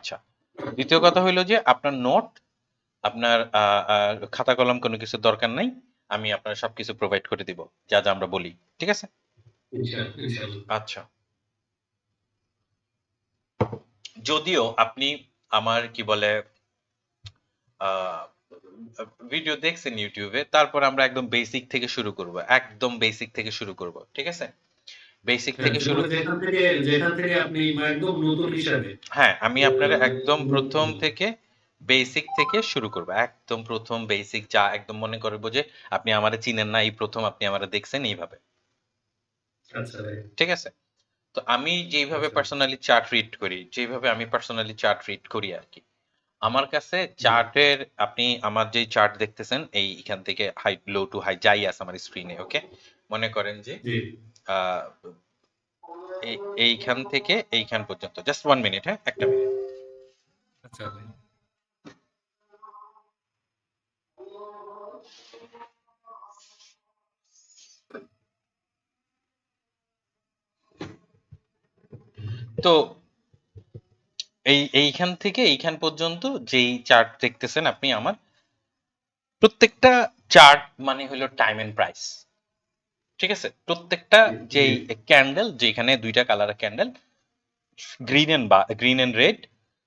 আচ্ছা দ্বিতীয় কথা হইল যে আপনার নোট আপনার খাতা কলম কোনো কিছু দরকার নাই আমি আপনার সবকিছু প্রোভাইড করে দিব যা যা আমরা বলি ঠিক আছে? আচ্ছা। যদিও আপনি আমার কি বলে ভিডিও দেখছেন ইউটিউবে তারপর আমরা একদম বেসিক থেকে শুরু করব একদম বেসিক থেকে শুরু করব ঠিক আছে? বেসিক থেকে হ্যাঁ, শুরু মানে যেখান থেকে যেখান থেকে আপনি একদম নতুন হিসাবে। হ্যাঁ আমি আপনার একদম প্রথম থেকে বেসিক থেকে শুরু করব। একদম প্রথম বেসিক যা একদম মনে করব যে আপনি আমারে চিনেন না এই প্রথম আপনি আমারে দেখছেন এইভাবে। আচ্ছা ঠিক আছে? তো আমি যেইভাবে। পার্সোনালি চার্ট রিড করি যেইভাবে আমি পার্সোনালি চার্ট রিড করি আর কি আমার কাছে চার্টের আপনি আমার যেই চার্ট দেখতেছেন এই এখান থেকে হাই লো টু হাই যাই আছে আমার স্ক্রিনে ওকে মনে করেন যে এইখান থেকে এইখান পর্যন্ত। জাস্ট ওয়ান মিনিট হ্যাঁ? একটা মিনিট আচ্ছা তো এই এইখান থেকে এইখান পর্যন্ত যেই চার্ট দেখতেছেন আপনি আমার প্রত্যেকটা চার্ট মানে হলো টাইম এন্ড প্রাইস ঠিক আছে? প্রত্যেকটা যেই ক্যান্ডেল যেখানে দুইটা কালারের ক্যান্ডেল গ্রিন এন্ড বা গ্রিন এন্ড রেড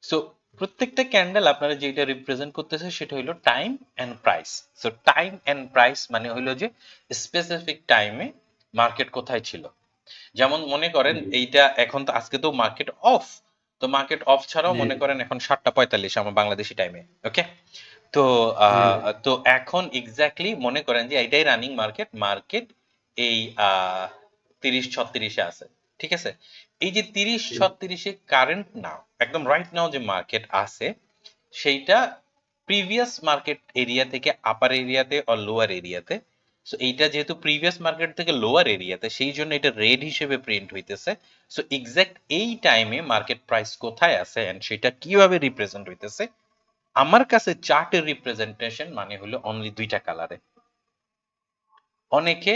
সো প্রত্যেকটা ক্যান্ডেল আপনারা যেটা রিপ্রেজেন্ট করতেছে সেটা হলো time and price so time and price মানে হলো যে স্পেসিফিক টাইমে মার্কেট কোথায় ছিল। যেমন মনে করেন এইটা এখন তো আজকে তো মার্কেট অফ তো মার্কেট অফ ছাড়াও মনে করেন এখন সাতটা পঁয়তাল্লিশ আমার বাংলাদেশি টাইমে ওকে তো আহ, তো এখন এক্স্যাক্টলি মনে করেন যে এটাই রানিং মার্কেট মার্কেট এই তিরিশ ছত্রিশে আছে ঠিক আছে? এই যে তিরিশ ছত্রিশে কারেন্ট নাও একদম রাইট নাও যে মার্কেট আছে সেইটা প্রিভিয়াস মার্কেট এরিয়া থেকে আপার এরিয়াতে আর লোয়ার এরিয়াতে সো এইটা যেহেতু প্রিভিয়াস মার্কেট থেকে লোয়ার এরিয়াতে সেই জন্য এটা রেড হিসেবে প্রিন্ট হইতেছে সো এক্সাক্ট এই টাইমে মার্কেট প্রাইস কোথায় আছে এন্ড সেটা কীভাবে রিপ্রেজেন্ট হইতেছে আমার কাছে চার্টের রিপ্রেজেন্টেশন মানে হলো অনলি দুইটা কালারে অনেকে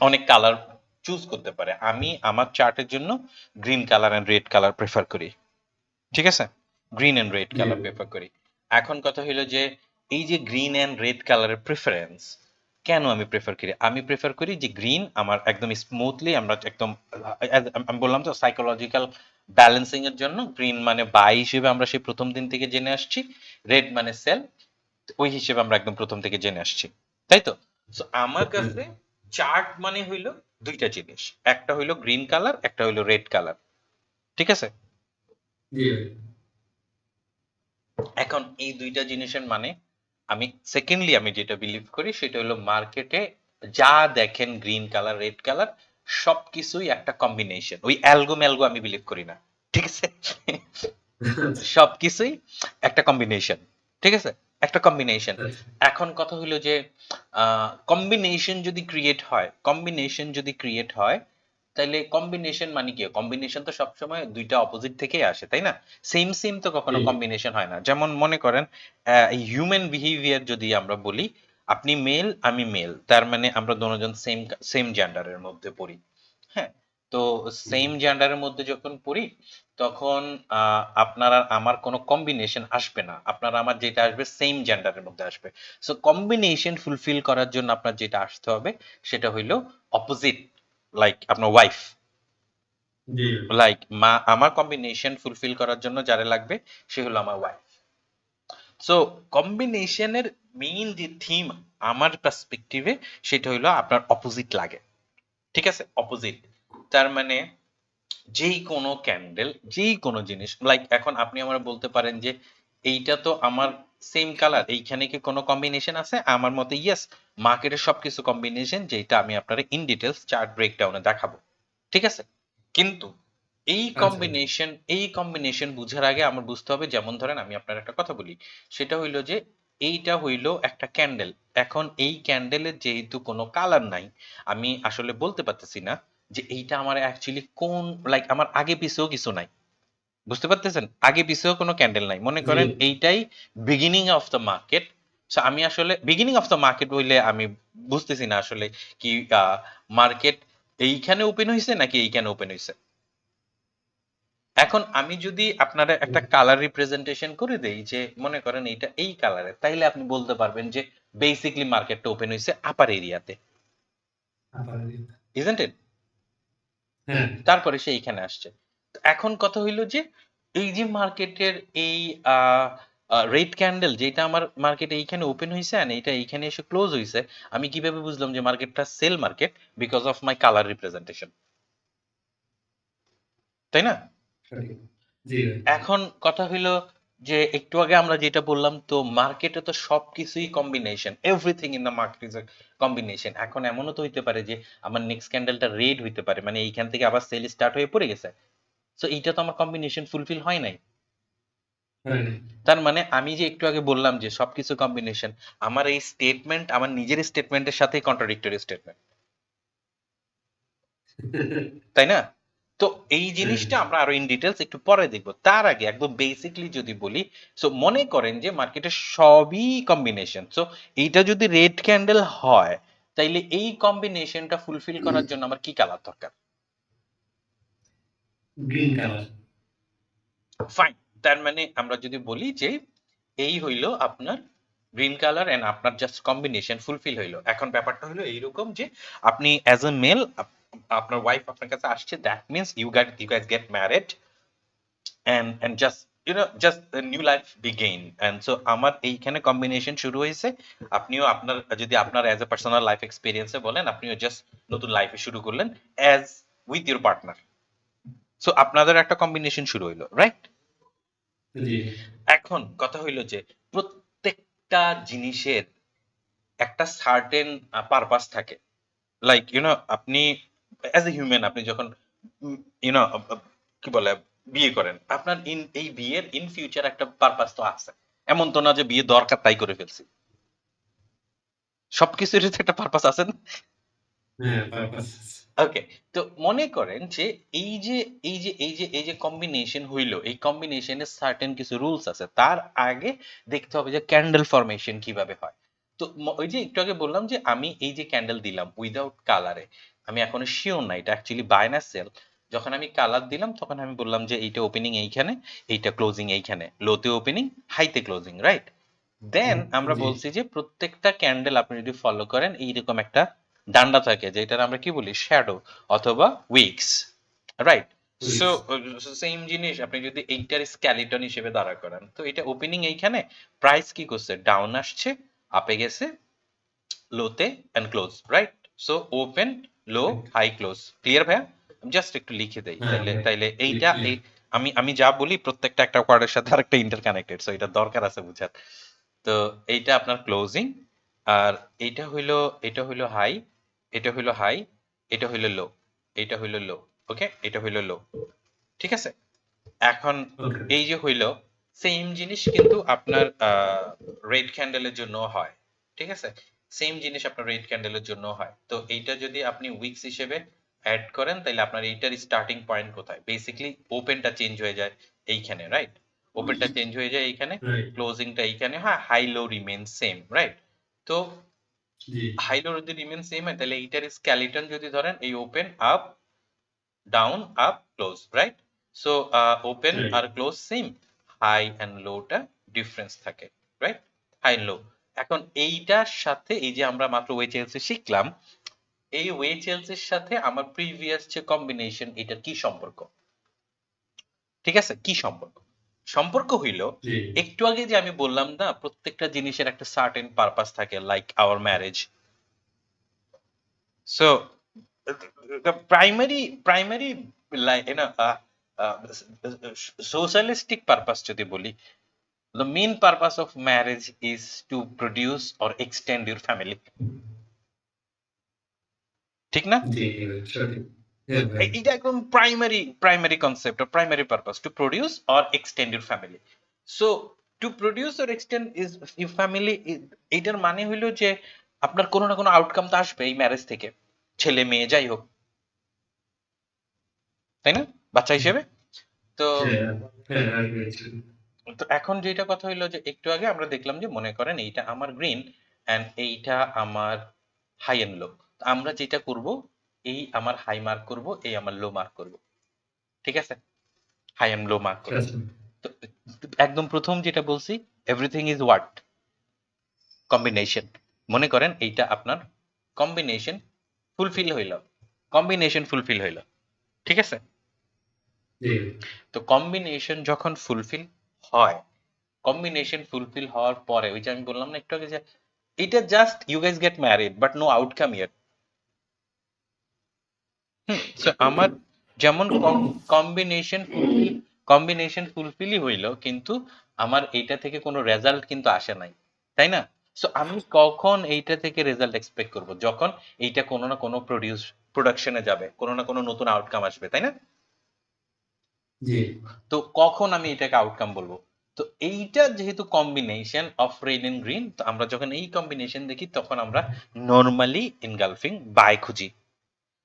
অনেক কালার চুজ করতে পারে। আমি আমার চার্টের জন্য green colour and red colour prefer করি। ঠিক আছে? Green and red colour prefer করি। এখন কথা হলো যে এই যে গ্রিন এন্ড রেড কালারের প্রেফারেন্স কেন আমি প্রেফার করি? আমি প্রেফার করি যে গ্রিন আমার একদম স্মুথলি আমরা একদম আমি বললাম তো সাইকোলজিক্যাল ব্যালেন্সিং এর জন্য গ্রিন মানে বাই হিসেবে আমরা সেই প্রথম দিন থেকে জেনে আসছি রেড মানে সেল ওই হিসেবে আমরা একদম প্রথম থেকে জেনে আসছি। তাই তো? আমার কাছে চার্ট মানে হইল দুইটা জিনিস। একটা হইল গ্রিন কালার একটা হইল রেড কালার ঠিক আছে? এখন এই দুইটা জিনিসের মানে আমি সেকেন্ডলি আমি যেটা বিলিভ করি সেটা হলো মার্কেটে যা দেখেন গ্রিন কালার রেড কালার সবকিছুই একটা কম্বিনেশন ওই অ্যালগো ম্যালগো আমি বিলিভ করি না। ঠিক আছে? সবকিছুই একটা কম্বিনেশন ঠিক আছে? একটা কম্বিনেশন। এখন কথা হলো যে কম্বিনেশন যদি ক্রিয়েট হয় কম্বিনেশন যদি ক্রিয়েট হয় তাহলে কম্বিনেশন মানে কি? কম্বিনেশন তো সবসময় দুইটা অপোজিট থেকেই আসে তাই না? সেম সেম তো কখনো কম্বিনেশন হয় না। যেমন মনে করেন হিউম্যান বিহেভিয়ার যদি আমরা বলি আপনি মেল আমি মেল তার মানে আমরা দুজন সেম সেম জেন্ডারের মধ্যে পড়ি। হ্যাঁ? তো সেম জেন্ডারের মধ্যে যখন পড়ি তখন আহ, আপনার আর আমার কোনো কম্বিনেশন আসবে না। আপনার আমার যেটা আসবে সেম জেন্ডারের মধ্যে আসবে। সো কম্বিনেশন ফুলফিল করার জন্য আপনার যেটা আসতে হবে সেটা হইল অপোজিট লাইক আপনার ওয়াইফ লাইক মা আমার কম্বিনেশন ফুলফিল করার জন্য যারা লাগবে সে হলো আমার ওয়াইফ সো কম্বিনেশনের মেইন যে থিম আমার পার্সপেক্টিভে সেটা হলো আপনার অপোজিট লাগে। ঠিক আছে? অপোজিট তার মানে যেই কোনো ক্যান্ডেল যেই কোনো জিনিস লাইক এখন আপনি আমার বলতে পারেন যে এইটা তো আমার সেম কালার এইখানে কি কোনো কম্বিনেশন আছে আমার মতে ইয়েস মার্কেটের সবকিছু কম্বিনেশন যেটা আমি আপনার ইন ডিটেলস চার্ট ব্রেকডাউনে দেখাবো ঠিক আছে কিন্তু এই আচ্ছা। কম্বিনেশন এই কম্বিনেশন বুঝার আগে আমার বুঝতে হবে যেমন ধরেন আমি আপনার একটা কথা বলি সেটা হইল যে এইটা হইল একটা ক্যান্ডেল এখন এই ক্যান্ডেলের যেহেতু কোনো কালার নাই আমি আসলে বলতে পারতেছি না যে এইটা আমার অ্যাকচুয়ালি কোন লাইক আমার আগে পিছেও কিছু নাই। বুঝতে পারতেছেন? আগে পিছেও কোনো ক্যান্ডেল নাই। মনে করেন এইটাই বিগিনিং অফ দ্য মার্কেট আমি আসলে বিগিনিং অফ দ্য মার্কেট হইলে আমি বুঝতেছি না আসলে কি মার্কেট এইখানে ওপেন হয়েছে নাকি এইখানে ওপেন হয়েছে এখন আমি যদি আপনারা একটা কালার রিপ্রেজেন্টেশন করে দেই যে মনে করেন এইটা এই কালারের তাইলে আপনি বলতে পারবেন যে বেসিকলি মার্কেটটা ওপেন হয়েছে আপার এরিয়াতে ইজেন্ট ইট তারপরে সে এইখানে আসছে। এখন কথা হইল যে এই যে মার্কেটের এই রেড ক্যান্ডেল যেটা আমার মার্কেটে এইখানে ওপেন হয়েছে আর এইটা এইখানে এসে ক্লোজ হয়েছে আমি কীভাবে বুঝলাম যে মার্কেটটা sell market because of my colour representation তাই না? এখন কথা হইল যে একটু আগে আমরা যেটা বললাম তো মার্কেটে তো সবকিছুই combination everything in the market is combination এখন এমনও তো হইতে পারে যে আমার নেক্সট ক্যান্ডেলটা রেড হইতে পারে মানে এইখান থেকে আবার সেল স্টার্ট হয়ে পড়ে গেছে। সো এইটা তো আমার কম্বিনেশন ফুলফিল হয় নাই। তার মানে আমি যে একটু আগে বললাম যে সবকিছু কম্বিনেশন আমার এই স্টেটমেন্ট আমার নিজের স্টেটমেন্টের সাথেই কন্ট্রাডিক্টরি স্টেটমেন্ট তাই না? তো এই জিনিসটা আমরা আরও ইন ডিটেলস একটু পরে দেখব। তার আগে একদম বেসিকলি যদি বলি সো মনে করেন যে মার্কেটে সবই কম্বিনেশন সো এইটা যদি রেড ক্যান্ডেল হয় তাইলে এই কম্বিনেশনটা ফুলফিল করার জন্য আমার কি কালার দরকার? গ্রিন কালার ফাইন তার মানে আমরা যদি বলি যে এই হইল আপনার গ্রিন কালার এন্ড আপনার জাস্ট কম্বিনেশন ফুলফিল হইল। এখন ব্যাপারটা হলো এইরকম যে আপনি অ্যাজ এ মেল আপনার ওয়াইফ আপনার কাছে আসছে that means you get you guys get married and and just you know just new life begin and so আমার এইখানে কম্বিনেশন শুরু হয়েছে। আপনিও আপনার যদি আপনার অ্যাজ এ পার্সোনাল লাইফ এক্সপিরিয়েন্সে বলেন আপনিও জাস্ট নতুন লাইফে শুরু করলেন as with your partner so আপনাদের একটা কম্বিনেশন শুরু হইল রাইট জি। এখন কথা হইল যে প্রত্যেকটা জিনিসের একটা সার্টেন পারপাস থাকে। লাইক ইউনো আপনি অ্যাজ এ হিউম্যান আপনি যখন ইউনো কি বলে বিয়ে করেন আপনার ইন এই বিয়ের ইন ফিউচার একটা পারপাস তো আছে। এমন তো না যে বিয়ে দরকার তাই করে ফেলছি। সবকিছুর একটা পারপাস আছে না? হ্যাঁ ওকে তো মনে করেন যে এই যে এই যে এই যে এই যে কম্বিনেশন হইল এই কম্বিনেশনের সার্টেন কিছু রুলস আছে। তার আগে দেখতে হবে যে ক্যান্ডেল ফরমেশন কীভাবে হয়। তো ওই যে একটু আগে বললাম যে আমি এই যে ক্যান্ডেল দিলাম উইদাউট কালারে আমি এখনও শিওর না এটা অ্যাকচুয়ালি বাই না সেল যখন আমি কালার দিলাম তখন আমি বললাম যে এইটা ওপেনিং এইখানে এইটা ক্লোজিং এইখানে। লোতে ওপেনিং হাইতে ক্লোজিং রাইট দেন আমরা বলছি যে প্রত্যেকটা ক্যান্ডেল আপনি যদি ফলো করেন এইরকম একটা ডান্ডা থাকে যেটার আমরা কি বলি? শ্যাডো অথবা উইক্স রাইট সো সেম জিনিস আপনি যদি এইটার স্ক্যালিটন হিসেবে দাঁড়া করেন তো এটা ওপেনিং এইখানে। প্রাইস কি করছে? ডাউন আসছে আপে গেছে লোতে and close right so open low high close clear ভাইয়া? জাস্ট একটু লিখে দেই হ্যাঁ, তাইলে হ্যাঁ, তাইলে এইটা এই আমি আমি যা বলি প্রত্যেকটা একটা ওয়ার্ডের সাথে আরেকটা ইন্টারকানেক্টেড সো এটা দরকার আছে বুঝার। তো এইটা আপনার ক্লোজিং আর এইটা হইল এটা হইল হাই এটা হইল হাই এটা হইল লো এটা হইল লো ওকে এটা হইল লো ঠিক আছে? এখন এই যে হইল সেম জিনিস কিন্তু আপনার রেড ক্যান্ডেলের জন্য হয় ঠিক আছে? সেম জিনিস আপনার রেড ক্যান্ডেলের জন্য হয়। তো এইটা যদি আপনি উইকস হিসেবে অ্যাড করেন তাহলে আপনার এইটার স্টার্টিং পয়েন্ট কোথায়? বেসিক্যালি ওপেনটা চেঞ্জ হয়ে যায় এইখানে রাইট ওপেনটা চেঞ্জ হয়ে যায় এইখানে ক্লোজিংটা এইখানে হ্যাঁ high low remain same right তো জি। হাই লো যদি রিমেন সেম হয় তাহলে এইটার স্কেলিটন যদি ধরেন এই open up down up close right so open R close same high and লোটা ডিফারেন্স থাকে রাইট হাই লো এখন এইটার সাথে এই যে আমরা মাত্র ওয়ে চেলসি শিখলাম এই ওয়ে চেলসির সাথে আমার প্রিভিয়াস যে কম্বিনেশন এটার কি সম্পর্ক? ঠিক আছে? কি সম্পর্ক? সম্পর্ক হইল একটু আগে যে আমি বললাম না প্রত্যেকটা জিনিসের একটা সার্টেন পারপাস থাকে like our marriage so primary uh, socialistic purpose যদি বলি the main purpose of marriage is to produce or extend your family ঠিক না হ্যাঁ এটা একদম primary primary concept or primary purpose to produce or extend your family so to produce or extend is your family এটার মানে হইল যে আপনার কোনো না কোনো আউটকাম তো আসবে এই ম্যারেজ থেকে ছেলে মেয়ে যাই হোক তাই না বাচ্চা হিসেবে তো তো এখন যেটা কথা হইল যে একটু আগে আমরা দেখলাম যে মনে করেন এইটা আমার গ্রিন এন্ড এইটা আমার হাই এন্ড লো আমরা যেটা করব এই আমার হাই মার্ক করব এই আমার লো মার্ক করব। ঠিক আছে? হাই এন্ড লো মার্ক করব। তো একদম প্রথম যেটা বলছি এভরিথিং ইজ হোয়াট কম্বিনেশন মনে করেন এইটা আপনার কম্বিনেশন ফুলফিল হইল। কম্বিনেশন ফুলফিল হইল। ঠিক আছে? তো কম্বিনেশন যখন ফুলফিল হয়। কম্বিনেশন ফুলফিল হওয়ার পরে, ওই যে আমি বললাম না একটু আগে যে, এটা just you guys get married but no outcome ইয়ার আমার যেমন কম্বিনেশন ফুলফিল কম্বিনেশন ফুলফিলই হইল, কিন্তু আমার এইটা থেকে কোনো রেজাল্ট কিন্তু আসে নাই, তাই না? সো আমি কখন এইটা থেকে রেজাল্ট এক্সপেক্ট করব? যখন এইটা কোনো না কোনো প্রডিউস প্রোডাকশনে যাবে, কোনো না কোনো নতুন আউটকাম আসবে, তাই না? তো কখন আমি এটাকে আউটকাম বলব? তো এইটা যেহেতু combination of red and green তো আমরা যখন এই কম্বিনেশন দেখি, তখন আমরা নর্মালি ইনগালফিং বাই খুঁজি।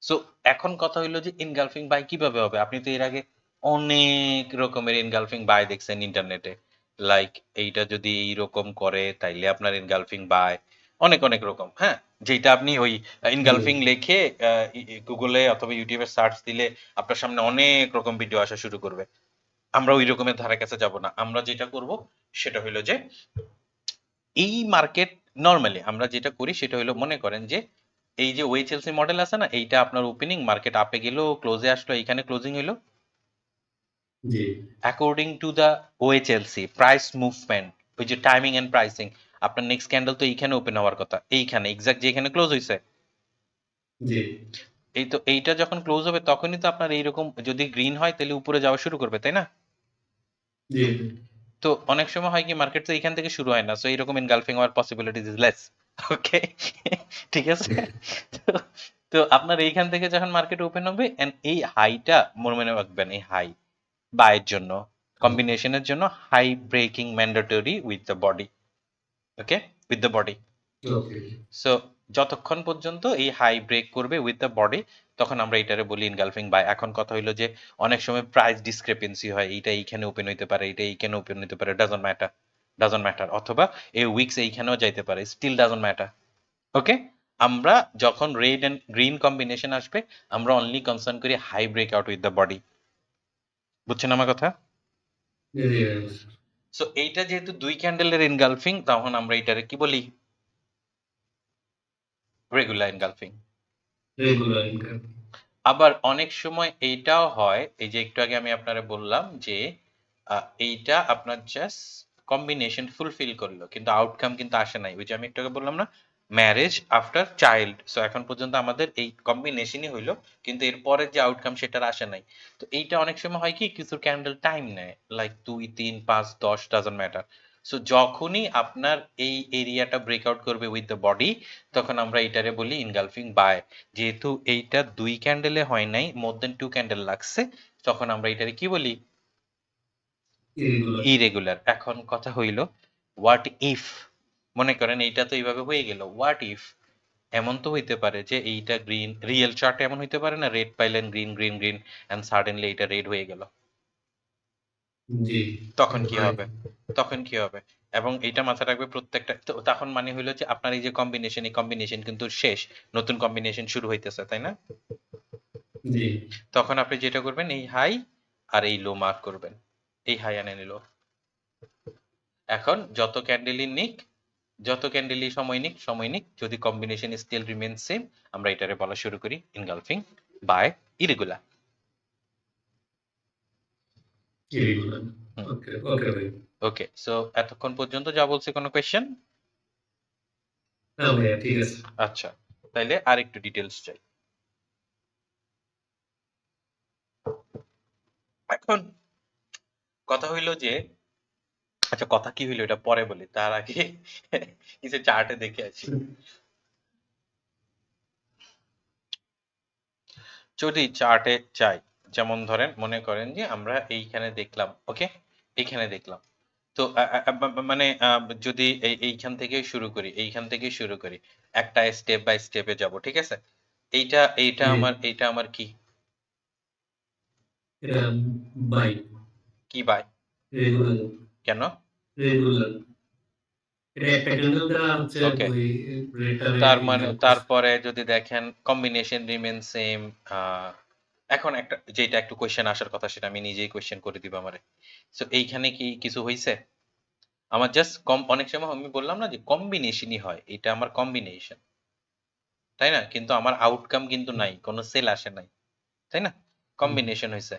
সো এখন কথা হইল যে ইনগালফিং বাই কীভাবে হবে? আপনি তো এর আগে অনেক রকমের ইনগালফিং বাই দেখছেন ইন্টারনেটে লাইক এইটা যদি এইরকম করে, তাইলে আপনার ইনগালফিং বাই অনেক অনেক রকম হ্যাঁ? যেটা আপনি ওই ইনগালফিং লিখে গুগলে অথবা ইউটিউবে সার্চ দিলে আপনার সামনে অনেক রকম ভিডিও আসা শুরু করবে। আমরা ওই রকমের ধারে কাছে যাব না। আমরা যেটা করব সেটা হলো যে এই মার্কেট নর্মালি আমরা যেটা করি সেটা হলো মনে করেন যে এই যে ওয়েচএলসি মডেল আছে না এইটা আপনার ওপেনিং মার্কেট আপে গেল ক্লোজে আসলো এইখানে ক্লোজিং হইল। জি। According to the OHLC price movement ওই যে টাইমিং এন্ড প্রাইসিং আপনার নেক্সট ক্যান্ডেল তো এইখানে ওপেন হওয়ার কথা। এইখানে এক্সাক্ট যেখানে ক্লোজ হয়েছে জি। এই তো এইটা যখন ক্লোজ হবে তখনই তো আপনার এইরকম যদি গ্রিন হয় তাহলে উপরে যাওয়া শুরু করবে তাই না? জি। তো অনেক সময় হয় কি মার্কেট তো এইখান থেকে শুরু হয় না সো এইরকম ইনগালফিং হওয়ার পসিবিলিটিস ইজ লেস ওকে ঠিক আছে? তো আপনার এইখান থেকে যখন মার্কেট ওপেন হবে এন্ড এই হাইটা মনে মনে রাখবেন এই হাই বায়ের জন্য কম্বিনেশনের জন্য high breaking mandatory with the body okay with the body so যতক্ষণ পর্যন্ত এই হাই ব্রেক করবে উইথ দ্য বডি তখন আমরা এটারে বলি ইনগালফিং বাই এখন কথা হইল যে অনেক সময় প্রাইস ডিসক্রিপেন্সি হয়। এইটা এইখানে ওপেন হইতে পারে এটা এইখানে ওপেন হইতে পারে। ডাজন ম্যাটার ডাজন ম্যাটার অথবা এই উইকস এইখানেও যাইতে পারে স্টিল ডাজন ম্যাটার ওকে আমরা যখন রেড এন্ড গ্রিন কম্বিনেশন আসবে আমরা অনলি কনসার্ন করি high break out with the body বুঝছেন আমার কথা? সো এইটা যেহেতু দুই ক্যান্ডেলের ইনগালফিং তখন আমরা এটারে কি বলি? রেগুলার ইনগালফিং রেগুলার আবার অনেক সময় এইটাও হয় এই যে একটু আগে আমি আপনারা বললাম যে এইটা আপনার জাস্ট কম্বিনেশন ফুলফিল করল কিন্তু আউটকাম কিন্তু আসে নাই। ওই যে আমি একটু আগে বললাম না ম্যারেজ আফটার চাইল্ড সো এখন পর্যন্ত আমাদের এই কম্বিনেশনই হইল কিন্তু এরপরের যে আউটকাম সেটার আসে নাই। তো এইটা অনেক সময় হয় কি কিছু ক্যান্ডেল টাইম নেয় লাইক দুই তিন পাঁচ দশ ডাজন ম্যাটার সো যখনই আপনার এই এরিয়াটা ব্রেকআউট করবে উইথ দ্য বডি তখন আমরা এটারে বলি ইনগালফিং বাই যেহেতু এইটা দুই ক্যান্ডেলে হয় নাই মোর দেন টু ক্যান্ডেল লাগছে তখন আমরা এটারে কি বলি? ইরেগুলার এখন কথা হইল হোয়াট ইফ মনে করেন এইটা তো এইভাবে হয়ে গেল। হোয়াট ইফ এমন তো হইতে পারে যে এইটা গ্রিন রিয়েল চার্ট এমন হইতে পারে না? রেড পাইলেন green green green and suddenly এটা রেড হয়ে গেল। জি। তখন কি হবে? তখন কি হবে? এবং এটা মাথায় রাখবে প্রত্যেকটা তো তখন মানে হইল যে আপনার এই যে কম্বিনেশন এই কম্বিনেশন কিন্তু শেষ। নতুন কম্বিনেশন শুরু হইতেছে তাই না? জি। তখন আপনি যেটা করবেন এই হাই আর এই লো মার্ক করবেন। এই হাই আনে নিল। এখন যত ক্যান্ডেলই নিক যত ক্যান্ডেলই সময় নিক সময় নিক যদি কম্বিনেশন স্টিল রিমেন সেম আমরা এটারে বলা শুরু করি engulfing buy irregular okay so এতক্ষণ পর্যন্ত যা বলছি কোনো কোয়েশ্চেন ঠিক আচ্ছা তাইলে আর একটু ডিটেলস চাই। এখন কথা হইল যে আচ্ছা কথা কি হইল? এটা পরে বলি। তার আগে কিছু চার্টে দেখে আছি যদি চার্টে চাই যেমন ধরেন মনে করেন যে আমরা এইখানে দেখলাম ওকে এইখানে দেখলাম। তো মানে যদি এইখান থেকে শুরু করি এইখান থেকে শুরু করি একটা স্টেপ বাই স্টেপে যাব ঠিক আছে? এইটা এইটা আমার এইটা আমার কি? বাই। কি বাই? কেন? তার মানে তারপরে যদি দেখেন কম্বিনেশন রিমেন সেম এখন একটা যেটা একটু কোয়েশ্চেন আসার কথা সেটা আমি নিজেই কোয়েশ্চেন করে দিব আমারে। সো এইখানে কি কিছু হয়েছে আমার জাস্ট কম অনেক সময় আমি বললাম না যে কম্বিনেশনই হয় এটা আমার কম্বিনেশন তাই না? কিন্তু আমার আউটকাম কিন্তু নাই কোনো সেল আসে নাই। তাই না? কম্বিনেশন হয়েছে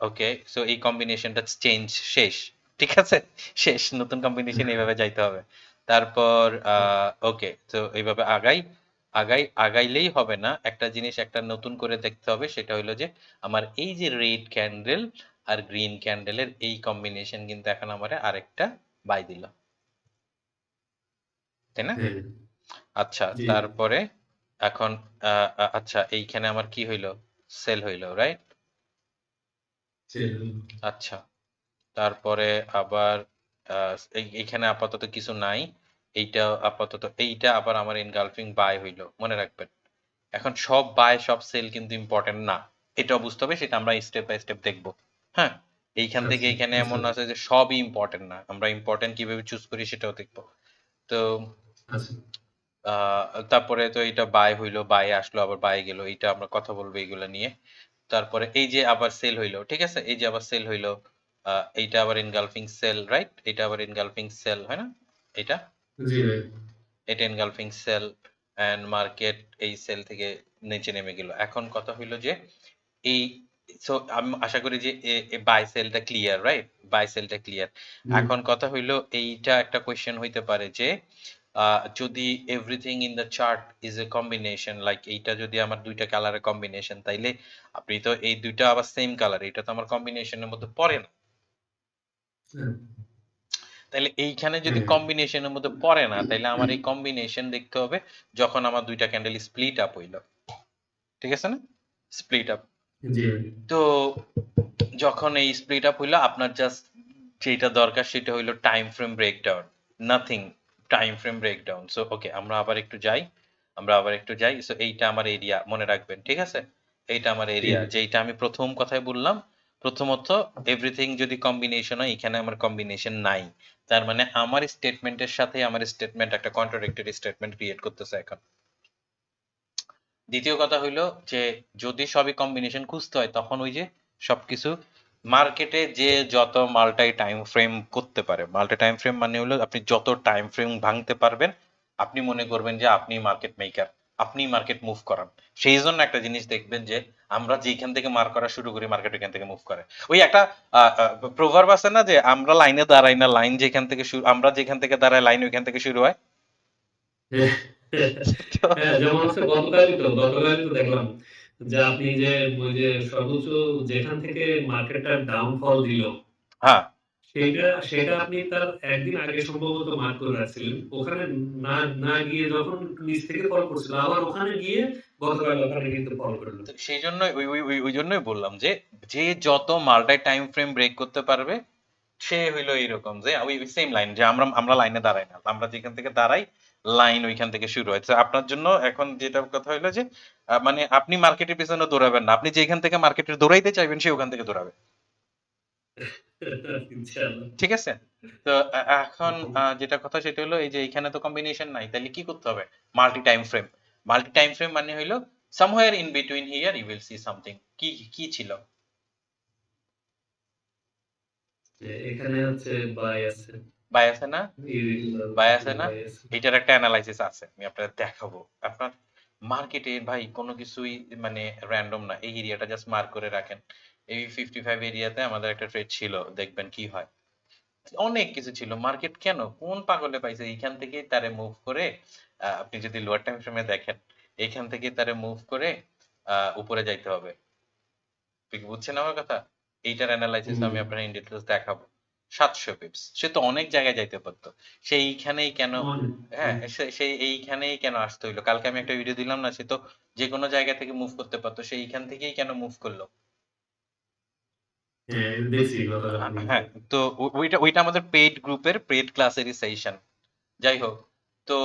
ওকে সো এই কম্বিনেশনটা চেঞ্জ শেষ। ঠিক আছে? শেষ নতুন কম্বিনেশন এইভাবে যাইতে হবে। তারপর ওকে তো এইভাবে আগাই আগাই আগাইলেই হবে না। একটা জিনিস একটা নতুন করে দেখতে হবে সেটা হলো যে আমার এই যে রেড ক্যান্ডেল আর গ্রিন ক্যান্ডেলের এই কম্বিনেশন কিন্তু এখন আমার আরেকটা বাই দিল। তাই না? আচ্ছা তারপরে এখন আচ্ছা এইখানে আমার কি হইল? সেল হইল রাইট আচ্ছা। তারপরে আবার এইখানে আপাতত কিছু নাই। এইটা আপাতত এইটা আবার আমার এনগালফিং বাই হইল মনে রাখবেন। এখন সব বাই সব সেল কিন্তু ইম্পর্টেন্ট না। এটাও বুঝতে হবে সেটা আমরা স্টেপ বাই স্টেপ দেখব। হ্যাঁ? এইখান থেকে এইখানে এমন। আছে যে সবই ইম্পর্টেন্ট না। আমরা ইম্পর্টেন্ট কীভাবে চুজ করি সেটাও দেখব। তো আহ, তারপরে তো এটা বাই হইল বাই আসলো আবার বাই গেল। এটা আমরা কথা বলব এইগুলো নিয়ে। তারপরে এই যে আবার সেল হইল ঠিক আছে? এই যে আবার সেল হইল এইটা আবার এনগালফিং সেল রাইট এটা আবার এনগালফিং সেল হয় না? এটা এটা এনগালফিং সেল এন্ড মার্কেট এই সেল থেকে নিচে নেমে গেল। এখন কথা হইল যে এই সো আমি আশা করি যে বাই সেলটা ক্লিয়ার রাইট বাই সেলটা ক্লিয়ার এখন কথা হইল এইটা একটা কোয়েশ্চেন হইতে পারে যে যদি everything in the chart is a combination like এইটা যদি আমার দুইটা কালারের কম্বিনেশন তাইলে আপনি তো এই দুইটা আবার সেম কালার এটা তো আমার কম্বিনেশনের মধ্যে পড়ে না। তাহলে এইখানে যদি। কম্বিনেশনের মধ্যে পড়ে না তাহলে আমার এই কম্বিনেশন দেখতে হবে যখন আমার দুইটা ক্যান্ডেল স্প্লিট আপ হইল। ঠিক আছে না? স্প্লিট আপ তো যখন এই স্প্লিট আপ হইল আপনার জাস্ট যেটা দরকার সেটা হইল time frame breakdown nothing time frame breakdown so okay আমরা আবার একটু যাই। আমরা আবার একটু যাই। সো এইটা আমার এরিয়া মনে রাখবেন ঠিক আছে? এইটা আমার এরিয়া। যেটা আমি প্রথম কথায় বললাম প্রথমত এভরিথিং যদি কম্বিনেশন হয়, এখানে আমার কম্বিনেশন নাই। তার মানে আমার স্টেটমেন্টের সাথে আমার স্টেটমেন্ট একটা কন্ট্রাডিক্টরি স্টেটমেন্ট ক্রিয়েট করতেছে এখন। দ্বিতীয় কথা হইল যে, যদি সবই কম্বিনেশন খুঁজতে হয়, তখন ওই যে সবকিছু মার্কেটে যে যত মাল্টাই টাইম ফ্রেম করতে পারে। মাল্টি টাইম ফ্রেম মানে হলো আপনি যত টাইম ফ্রেম ভাঙতে পারবেন, আপনি মনে করবেন যে আপনি মার্কেট মেকার আপনি মার্কেট মুভ করান। সেই জন্য একটা জিনিস দেখবেন যে আমরা যেখান থেকে মার করা শুরু করি মার্কেট ওইখান থেকে মুভ করে। ওই একটা প্রভার্ব আছে না যে আমরা লাইনে দাঁড়াই না লাইন যেখান থেকে শুরু আমরা যেখান থেকে দাঁড়াই লাইন ওইখান থেকে শুরু হয়? হ্যাঁ যেমন হচ্ছে গতকালই তো গতকালই তো দেখলাম যে আপনি যে ওই যে সর্বোচ্চ যেখান থেকে মার্কেটটা ডাউনফল দিল হ্যাঁ। সেটা সেটা আপনি তার একদিন আগে সম্ভবত মার্ক করে ওখানে না না গিয়ে যখন নিচ থেকে ফল করছিল, আবার ওখানে গিয়ে সেই জন্য ওই ওই, ওই- জন্যই বললাম যে যে যত মাল্টাই টাইম ফ্রেম ব্রেক করতে পারবে, সে হইল এইরকম যে ওই সেম লাইন যে আমরা আমরা লাইনে দাঁড়াই না। আমরা যেখান থেকে দাঁড়াই লাইন ওইখান থেকে শুরু হয়। আপনার জন্য এখন যেটা কথা হইল যে মানে আপনি মার্কেটের পিছনে দৌড়াবেন না। আপনি যেখান থেকে মার্কেটের দৌড়াইতে চাইবেন, সে ওখান থেকে দৌড়াবে। ঠিক আছে? তো এখন যেটা কথা সেটা হলো এই যে এখানে তো কম্বিনেশন নাই তাহলে কি করতে হবে? Multi time frame multi time frame মানে হইল somewhere in between here you will see something কি কি ছিল? এখানে হচ্ছে বাই আছে। বাই আছে না? আছে না? এটার একটা অ্যানালাইসিস আছে আমি আপনাদের দেখাবো। আপনার মার্কেটে ভাই কোনো কিছুই মানে র্যান্ডম না এই এরিয়াটা জাস্ট মার্ক করে রাখেন। এই ফিফটি ফাইভ এরিয়াতে আমাদের একটা ট্রেড ছিল দেখবেন কি হয়। অনেক কিছু ছিল। মার্কেট কেন? কোন পাগলে পাইছে? এইখান থেকেই তারে মুভ করে আপনি যদি লোয়ার টাইম ফ্রেমে দেখেন এইখান থেকে তারে মুভ করে উপরে যাইতে হবে। আপনি কি বুঝছেন আমার কথা? এইটার অ্যানালাইসিস আমি। আপনার ইন ডিটেলস দেখাবো। সাতশো পিপস সে তো অনেক জায়গায় যাইতে পারতো। সেইখানেই কেন হ্যাঁ সে- সেই এইখানেই কেন আসতে হইল? কালকে আমি একটা ভিডিও দিলাম না সে তো যে কোনো জায়গা থেকে মুভ করতে পারতো। সে এইখান থেকেই কেন মুভ করল? হ্যাঁ আপনি। হ্যাঁ তো ওইটা ওইটা আমাদের পেইড গ্রুপের পেইড ক্লাসেরই সেশন যাই হোক তো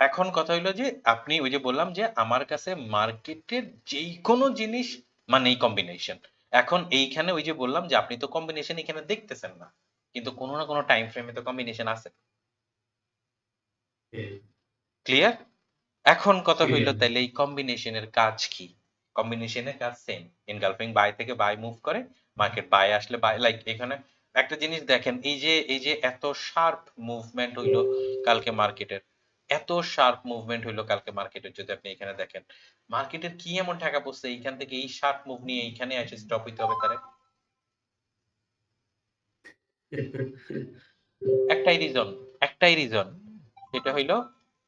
এখন কথা হইল যে আপনি ওই যে বললাম যে আমার কাছে মার্কেটের যেই কোনো জিনিস মানে এই কম্বিনেশন এখন এইখানে ওই যে বললাম যে আপনি তো কম্বিনেশন এখানে দেখতেছেন না কিন্তু কোনো না কোনো টাইম ফ্রেমে তো কম্বিনেশন আছে। ক্লিয়ার এখন কথা হইল. তাহলে এই কম্বিনেশনের কাজ কি? কম্বিনেশনের কাজ সেম এনগালফিং বাই থেকে বাই মুভ করে মার্কেট বাই আসলে বাই লাইক এখানে একটা জিনিস দেখেন, এই যে এই যে এত শার্প মুভমেন্ট হইল কালকে মার্কেটের এত শার্প মুভমেন্ট হইল কালকে মার্কেটের যদি আপনি এখানে দেখেন মার্কেটের কি এমন টাকা পড়ছে, এইখান থেকে এই শার্প মুভ নিয়ে এইখানে এসে স্টপ হইতে হবে তারে? একটাই রিজন একটাই রিজন সেটা হইল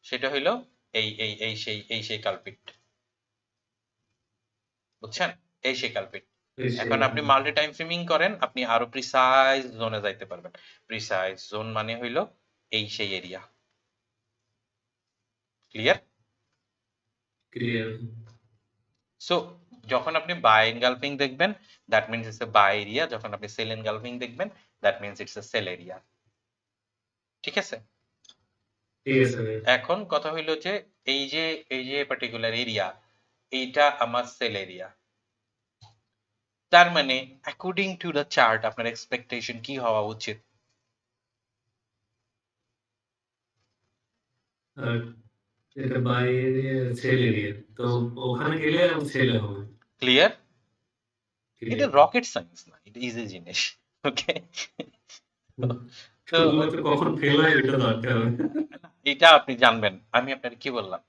সেটা হইল এই এই এই সেই এই সেই কালপিট বুঝছেন? এই সেই কালপিট এখন আপনি মাল্টি টাইম ফ্রেমিং করেন আপনি আরও প্রিসাইজ জোনে যাইতে পারবেন। প্রিসাইজ জোন মানে হইল এই সেই এরিয়া ক্লিয়ার ক্লিয়ার সো যখন আপনি বাই এনগালফিং দেখবেন that means it's a buy area যখন আপনি সেল এনগালফিং দেখবেন that means it's a sell area ঠিক আছে? ঠিক আছে এখন কথা হইল যে এই যে এই যে পার্টিকুলার এরিয়া এইটা আমার সেল এরিয়া তার মানে অ্যাকর্ডিং টু দ্য চার্ট আপনার এক্সপেকটেশন কি হওয়া উচিত? এটা বাই সেল এরিয়া তো ওখানে গেলে সেল হবে। ক্লিয়ার এটা রকেট সায়েন্স না এটা ইজি জিনিস ওকে তো কখন ফেল হয় এটা দরকার হবে। এটা আপনি জানবেন। আমি আপনার কি বললাম?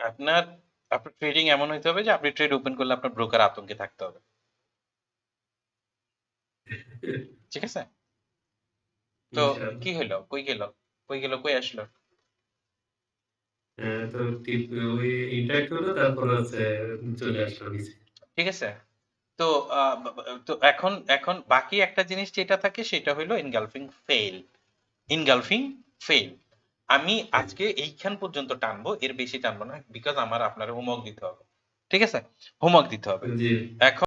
আপনার আপনার ট্রেডিং এমন হইতে হবে যে আপনি ট্রেড ওপেন করলে আপনার ব্রোকার আতঙ্কে থাকতে হবে। ঠিক আছে? তো কি হলো কই গেল? কই গেল? কই আসলো? হ্যাঁ, তো ওই ইন্টারঅ্যাক্ট হলো তারপর হচ্ছে চলে আসলো ঠিক আছে? তো তো এখন এখন বাকি একটা জিনিস যেটা থাকে সেটা হলো ইনগালফিং ফেল ইনগালফিং ফেল আমি আজকে এইখান পর্যন্ত টানবো এর বেশি টানবো না বিকজ আমার আপনার হোমওয়ার্ক দিতে হবে। ঠিক আছে? হোমওয়ার্ক দিতে হবে। এখন